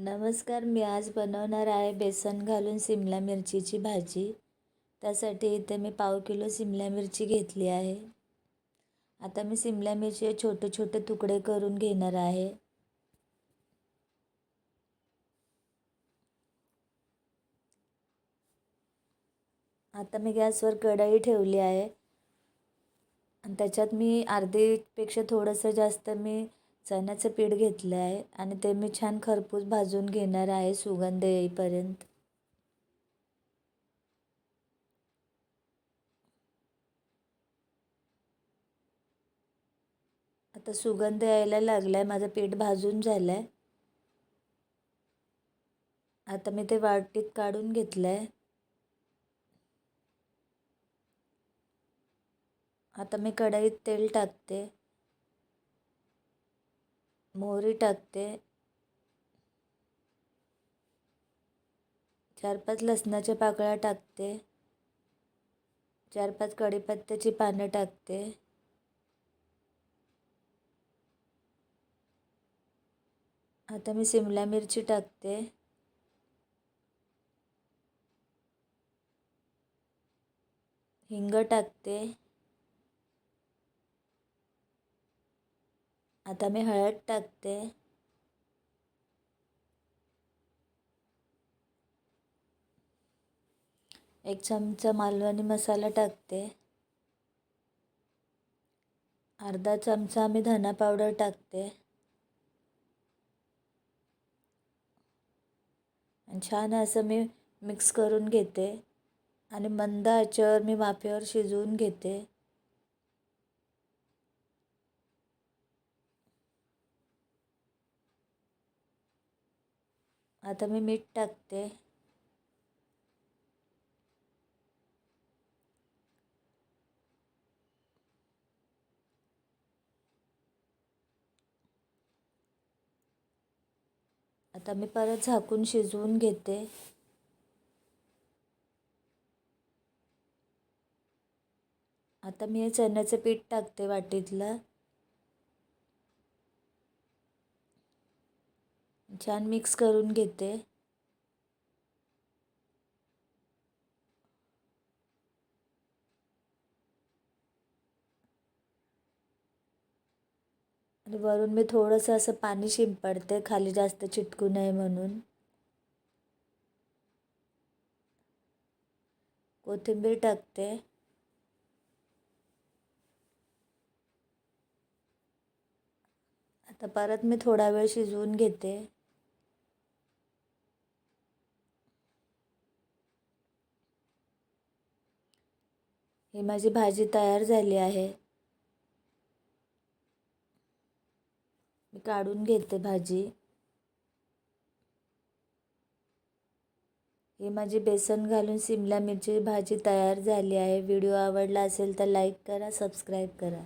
नमस्कार मी आज बनवणार आहे बेसन घालून सिमला मिरचीची भाजी. त्यासाठी इथे मी पाव किलो सिमला मिरची घेतली आहे. आता मी सिमला मिरची छोटे छोटे तुकडे करून घेणार आहे. आता मी गॅसवर कढई ठेवली आहे. आणि त्याच्यात मी अर्धीपेक्षा थोडंसं जास्त मी चण्याचं पीठ घेतलं आहे आणि ते मी छान खरपूस भाजून घेणार आहे सुगंध येईपर्यंत. आता सुगंध यायला लागला आहे माझं पीठ भाजून झालं आहे आता मी ते वाटीत काढून घेतलं आहे आता मी कढईत तेल टाकते. मोहरी टाकते. चार पाच लसणाच्या पाकळ्या टाकते. चार पाच कढीपत्त्याची पानं टाकते. आता मी सिमला मिरची टाकते. हिंग टाकते. आता मी हळद टाकते. एक चमचा मालवणी मसाला टाकते. अर्धा चमचा मी धना पावडर टाकते. आणि छान असं मी मिक्स करून घेते. आणि मंद आचेवर मी वाफेवर शिजवून घेते. आता मी मीठ टाकते. आता मी परत झाकून शिजवून घेते. आता मी हे चण्याचं पीठ टाकते वाटीतलं. छान मिक्स करून घेते. आणि वरून मी थोडंसं असं पाणी शिंपडते खाली जास्त चिटकू नये म्हणून. कोथिंबीर टाकते. आता परत मी थोडा वेळ शिजवून घेते. ही माझी भाजी तयार झाली आहे. मी काढून घेते भाजी. ही माझी बेसन घालून सिमला मिरची भाजी तयार झाली आहे. व्हिडिओ आवडला असेल तर लाईक करा सबस्क्राईब करा.